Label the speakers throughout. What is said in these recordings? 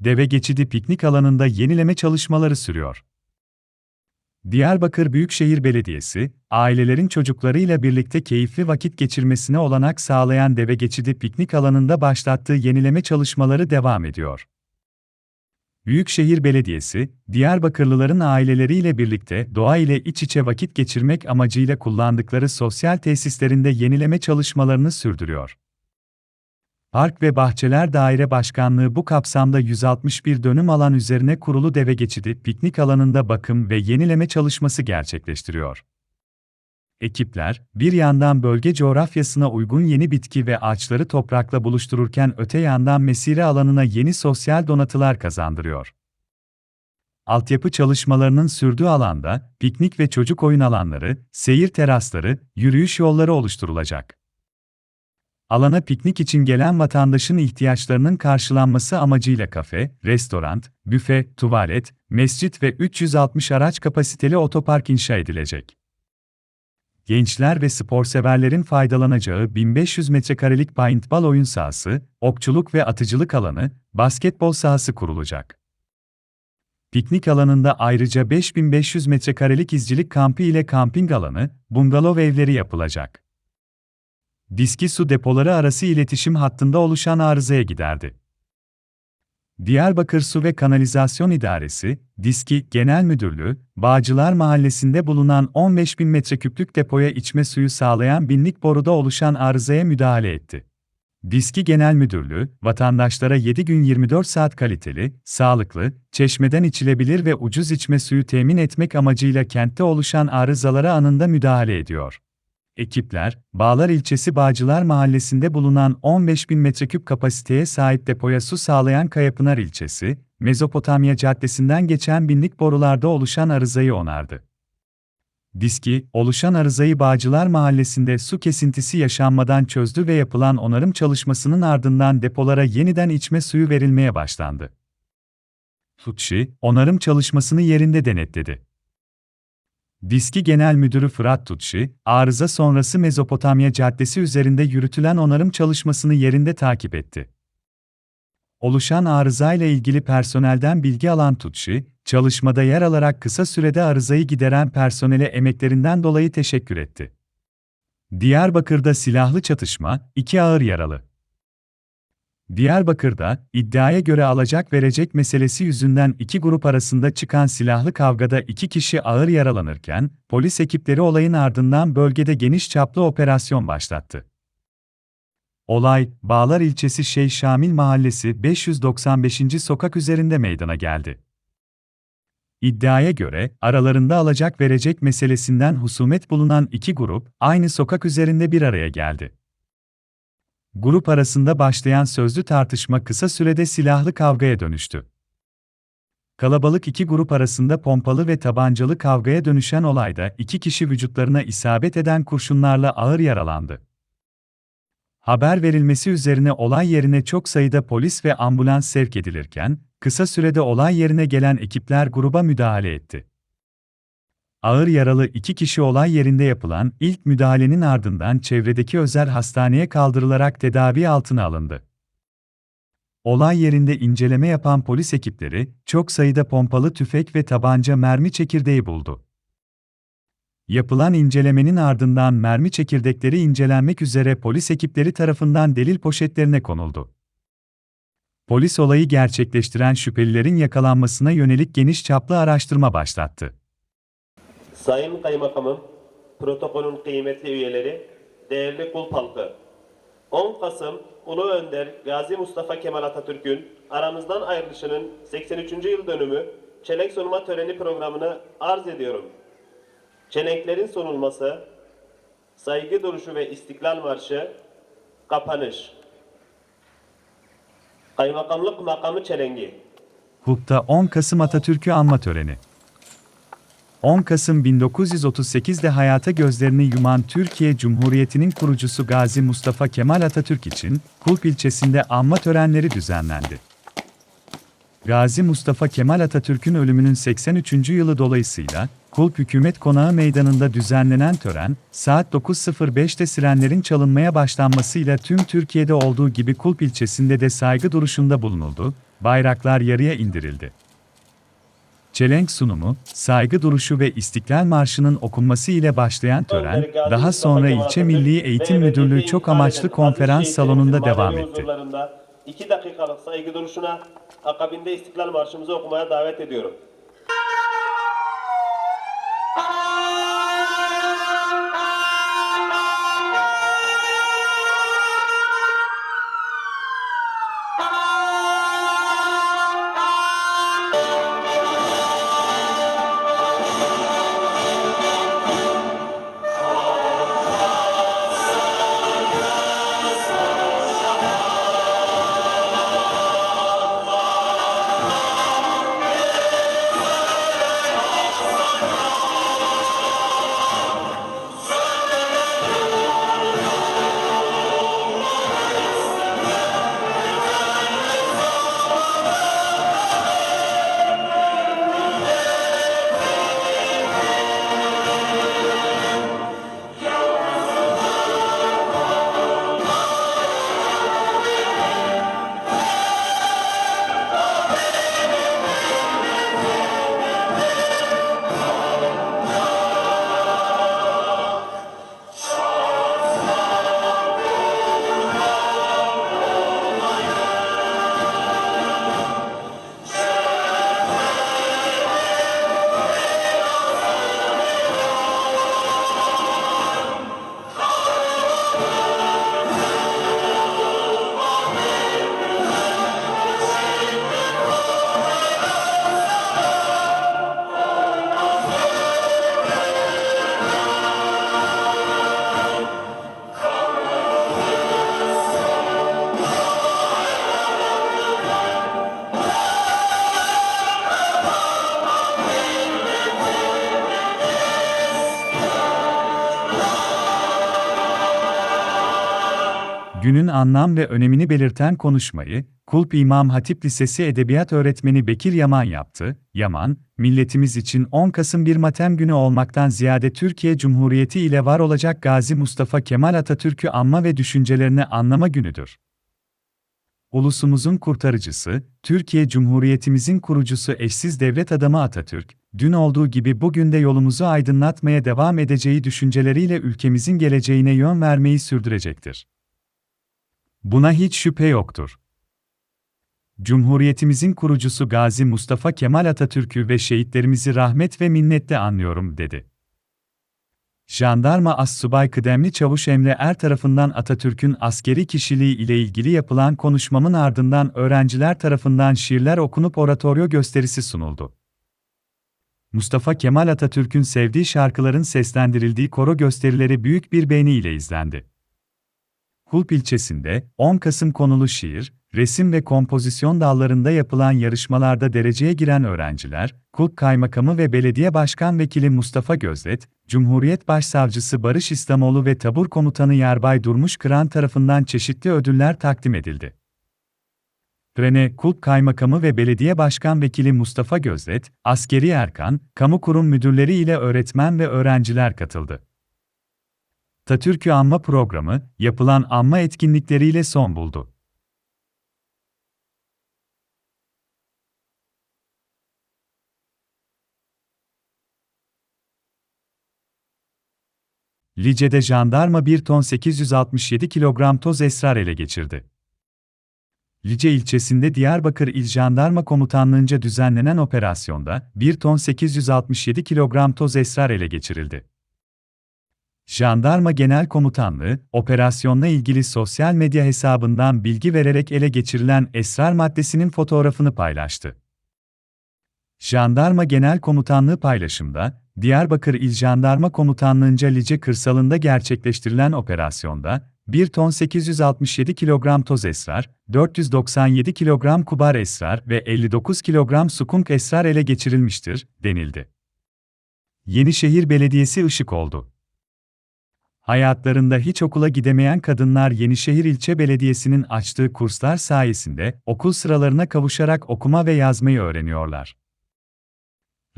Speaker 1: Deve Geçidi piknik alanında yenileme çalışmaları sürüyor. Diyarbakır Büyükşehir Belediyesi, ailelerin çocuklarıyla birlikte keyifli vakit geçirmesine olanak sağlayan Deve Geçidi piknik alanında başlattığı yenileme çalışmaları devam ediyor. Büyükşehir Belediyesi, Diyarbakırlıların aileleriyle birlikte doğa ile iç içe vakit geçirmek amacıyla kullandıkları sosyal tesislerinde yenileme çalışmalarını sürdürüyor. Park ve Bahçeler Daire Başkanlığı bu kapsamda 161 dönüm alan üzerine kurulu deve geçidi piknik alanında bakım ve yenileme çalışması gerçekleştiriyor. Ekipler, bir yandan bölge coğrafyasına uygun yeni bitki ve ağaçları toprakla buluştururken öte yandan mesire alanına yeni sosyal donatılar kazandırıyor. Altyapı çalışmalarının sürdüğü alanda, piknik ve çocuk oyun alanları, seyir terasları, yürüyüş yolları oluşturulacak. Alana piknik için gelen vatandaşın ihtiyaçlarının karşılanması amacıyla kafe, restoran, büfe, tuvalet, mescit ve 360 araç kapasiteli otopark inşa edilecek. Gençler ve sporseverlerin faydalanacağı 1500 metrekarelik paintball oyun sahası, okçuluk ve atıcılık alanı, basketbol sahası kurulacak. Piknik alanında ayrıca 5500 metrekarelik izcilik kampı ile kamping alanı, bungalov evleri yapılacak. Diski su depoları arası iletişim hattında oluşan arızaya giderdi. Diyarbakır Su ve Kanalizasyon İdaresi, Diski Genel Müdürlüğü, Bağcılar Mahallesi'nde bulunan 15.000 metreküplük depoya içme suyu sağlayan binlik boruda oluşan arızaya müdahale etti. Diski Genel Müdürlüğü, vatandaşlara 7 gün 24 saat kaliteli, sağlıklı, çeşmeden içilebilir ve ucuz içme suyu temin etmek amacıyla kentte oluşan arızalara anında müdahale ediyor. Ekipler, Bağlar ilçesi Bağcılar Mahallesi'nde bulunan 15.000 metreküp kapasiteye sahip depoya su sağlayan Kayapınar ilçesi, Mezopotamya Caddesi'nden geçen binlik borularda oluşan arızayı onardı. Diski, oluşan arızayı Bağcılar Mahallesi'nde su kesintisi yaşanmadan çözdü ve yapılan onarım çalışmasının ardından depolara yeniden içme suyu verilmeye başlandı. Tutşi, onarım çalışmasını yerinde denetledi. Diski Genel Müdürü Fırat Tutşi, arıza sonrası Mezopotamya Caddesi üzerinde yürütülen onarım çalışmasını yerinde takip etti. Oluşan arızayla ilgili personelden bilgi alan Tutşi, çalışmada yer alarak kısa sürede arızayı gideren personele emeklerinden dolayı teşekkür etti. Diyarbakır'da silahlı çatışma, iki ağır yaralı. Diyarbakır'da, iddiaya göre alacak verecek meselesi yüzünden iki grup arasında çıkan silahlı kavgada iki kişi ağır yaralanırken, polis ekipleri olayın ardından bölgede geniş çaplı operasyon başlattı. Olay, Bağlar ilçesi Şeyh Şamil Mahallesi 595. sokak üzerinde meydana geldi. İddiaya göre, aralarında alacak verecek meselesinden husumet bulunan iki grup, aynı sokak üzerinde bir araya geldi. Grup arasında başlayan sözlü tartışma kısa sürede silahlı kavgaya dönüştü. Kalabalık iki grup arasında pompalı ve tabancalı kavgaya dönüşen olayda iki kişi vücutlarına isabet eden kurşunlarla ağır yaralandı. Haber verilmesi üzerine olay yerine çok sayıda polis ve ambulans sevk edilirken, kısa sürede olay yerine gelen ekipler gruba müdahale etti. Ağır yaralı iki kişi olay yerinde yapılan ilk müdahalenin ardından çevredeki özel hastaneye kaldırılarak tedavi altına alındı. Olay yerinde inceleme yapan polis ekipleri, çok sayıda pompalı tüfek ve tabanca mermi çekirdeği buldu. Yapılan incelemenin ardından mermi çekirdekleri incelenmek üzere polis ekipleri tarafından delil poşetlerine konuldu. Polis olayı gerçekleştiren şüphelilerin yakalanmasına yönelik geniş çaplı araştırma başlattı.
Speaker 2: Sayın Kaymakamım, protokolün kıymetli üyeleri, değerli kul halkı. 10 Kasım Ulu Önder Gazi Mustafa Kemal Atatürk'ün aramızdan ayrılışının 83. yıl dönümü çelenk sunma töreni programını arz ediyorum. Çelenklerin sunulması, saygı duruşu ve istiklal marşı, kapanış. Kaymakamlık makamı çelengi.
Speaker 1: Huk'ta 10 Kasım Atatürk'ü anma töreni. 10 Kasım 1938'de hayata gözlerini yuman Türkiye Cumhuriyeti'nin kurucusu Gazi Mustafa Kemal Atatürk için Kulp ilçesinde anma törenleri düzenlendi. Gazi Mustafa Kemal Atatürk'ün ölümünün 83. yılı dolayısıyla Kulp Hükümet Konağı Meydanı'nda düzenlenen tören, saat 9.05'te sirenlerin çalınmaya başlanmasıyla tüm Türkiye'de olduğu gibi Kulp ilçesinde de saygı duruşunda bulunuldu bayraklar yarıya indirildi. Çelenk sunumu, saygı duruşu ve İstiklal Marşı'nın okunması ile başlayan tören, daha sonra ilçe Milli Eğitim Müdürlüğü çok amaçlı konferans salonunda devam etti.
Speaker 2: Huzurlarında iki dakikalık saygı duruşuna akabinde İstiklal Marşımızı okumaya davet ediyorum.
Speaker 1: Günün anlam ve önemini belirten konuşmayı, Kulp İmam Hatip Lisesi Edebiyat Öğretmeni Bekir Yaman yaptı. Yaman, milletimiz için 10 Kasım bir matem günü olmaktan ziyade Türkiye Cumhuriyeti ile var olacak Gazi Mustafa Kemal Atatürk'ü anma ve düşüncelerini anlama günüdür. Ulusumuzun kurtarıcısı, Türkiye Cumhuriyetimizin kurucusu eşsiz devlet adamı Atatürk, dün olduğu gibi bugün de yolumuzu aydınlatmaya devam edeceği düşünceleriyle ülkemizin geleceğine yön vermeyi sürdürecektir. Buna hiç şüphe yoktur. Cumhuriyetimizin kurucusu Gazi Mustafa Kemal Atatürk'ü ve şehitlerimizi rahmet ve minnetle anlıyorum, dedi. Jandarma Assubay Kıdemli Çavuş Emre Er tarafından Atatürk'ün askeri kişiliği ile ilgili yapılan konuşmamın ardından öğrenciler tarafından şiirler okunup oratoryo gösterisi sunuldu. Mustafa Kemal Atatürk'ün sevdiği şarkıların seslendirildiği koro gösterileri büyük bir beğeni ile izlendi. Kulp ilçesinde 10 Kasım konulu şiir, resim ve kompozisyon dallarında yapılan yarışmalarda dereceye giren öğrenciler, Kulp Kaymakamı ve Belediye Başkan Vekili Mustafa Gözlet, Cumhuriyet Başsavcısı Barış İslamoğlu ve Tabur Komutanı Yarbay Durmuş Kıran tarafından çeşitli ödüller takdim edildi. Trene Kulp Kaymakamı ve Belediye Başkan Vekili Mustafa Gözlet, askeri erkan, kamu kurum müdürleri ile öğretmen ve öğrenciler katıldı. Atatürk'ü anma programı, yapılan anma etkinlikleriyle son buldu. Lice'de jandarma 1 ton 867 kilogram toz esrar ele geçirdi. Lice ilçesinde Diyarbakır İl Jandarma Komutanlığı'nca düzenlenen operasyonda 1 ton 867 kilogram toz esrar ele geçirildi. Jandarma Genel Komutanlığı, operasyonla ilgili sosyal medya hesabından bilgi vererek ele geçirilen esrar maddesinin fotoğrafını paylaştı. Jandarma Genel Komutanlığı paylaşımda, Diyarbakır İl Jandarma Komutanlığı'nca Lice kırsalında gerçekleştirilen operasyonda, 1 ton 867 kilogram toz esrar, 497 kilogram kubar esrar ve 59 kilogram sukunk esrar ele geçirilmiştir, denildi. Yenişehir Belediyesi ışık oldu. Hayatlarında hiç okula gidemeyen kadınlar Yenişehir İlçe Belediyesi'nin açtığı kurslar sayesinde okul sıralarına kavuşarak okuma ve yazmayı öğreniyorlar.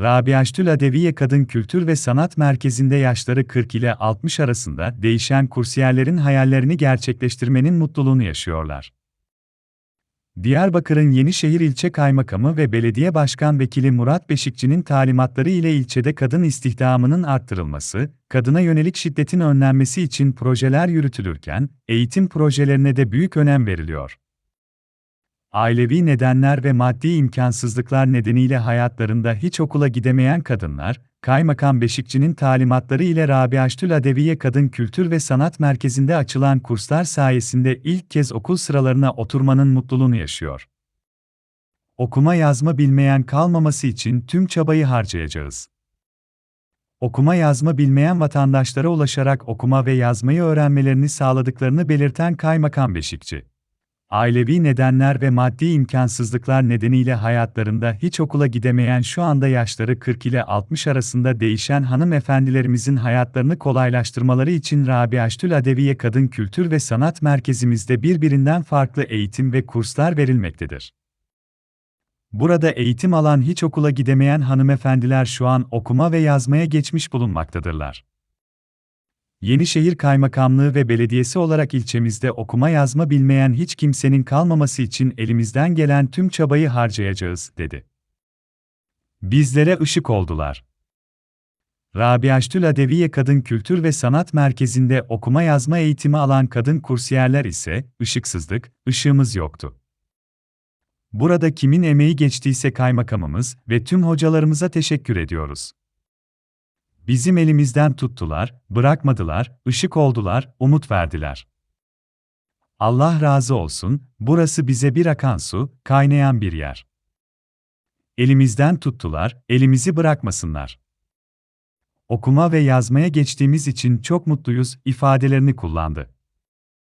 Speaker 1: Rabiaştül Adeviye Kadın Kültür ve Sanat Merkezi'nde yaşları 40 ile 60 arasında değişen kursiyerlerin hayallerini gerçekleştirmenin mutluluğunu yaşıyorlar. Diyarbakır'ın Yenişehir İlçe Kaymakamı ve Belediye Başkan Vekili Murat Beşikçi'nin talimatları ile ilçede kadın istihdamının arttırılması, kadına yönelik şiddetin önlenmesi için projeler yürütülürken, eğitim projelerine de büyük önem veriliyor. Ailevi nedenler ve maddi imkansızlıklar nedeniyle hayatlarında hiç okula gidemeyen kadınlar, Kaymakam Beşikçi'nin talimatları ile Rabiaştül Adeviye Kadın Kültür ve Sanat Merkezi'nde açılan kurslar sayesinde ilk kez okul sıralarına oturmanın mutluluğunu yaşıyor. Okuma yazma bilmeyen kalmaması için tüm çabayı harcayacağız. Okuma yazma bilmeyen vatandaşlara ulaşarak okuma ve yazmayı öğrenmelerini sağladıklarını belirten Kaymakam Beşikçi ailevi nedenler ve maddi imkansızlıklar nedeniyle hayatlarında hiç okula gidemeyen şu anda yaşları 40 ile 60 arasında değişen hanımefendilerimizin hayatlarını kolaylaştırmaları için Rabiaştül Adeviye Kadın Kültür ve Sanat Merkezimizde birbirinden farklı eğitim ve kurslar verilmektedir. Burada eğitim alan hiç okula gidemeyen hanımefendiler şu an okuma ve yazmaya geçmiş bulunmaktadırlar. Yenişehir Kaymakamlığı ve Belediyesi olarak ilçemizde okuma yazma bilmeyen hiç kimsenin kalmaması için elimizden gelen tüm çabayı harcayacağız, dedi. Bizlere ışık oldular. Rabiaştül Adeviye Kadın Kültür ve Sanat Merkezi'nde okuma yazma eğitimi alan kadın kursiyerler ise, ışıksızlık, ışığımız yoktu. Burada kimin emeği geçtiyse kaymakamımız ve tüm hocalarımıza teşekkür ediyoruz. Bizim elimizden tuttular, bırakmadılar, ışık oldular, umut verdiler. Allah razı olsun, burası bize bir akan su, kaynayan bir yer. Elimizden tuttular, elimizi bırakmasınlar. Okuma ve yazmaya geçtiğimiz için çok mutluyuz ifadelerini kullandı.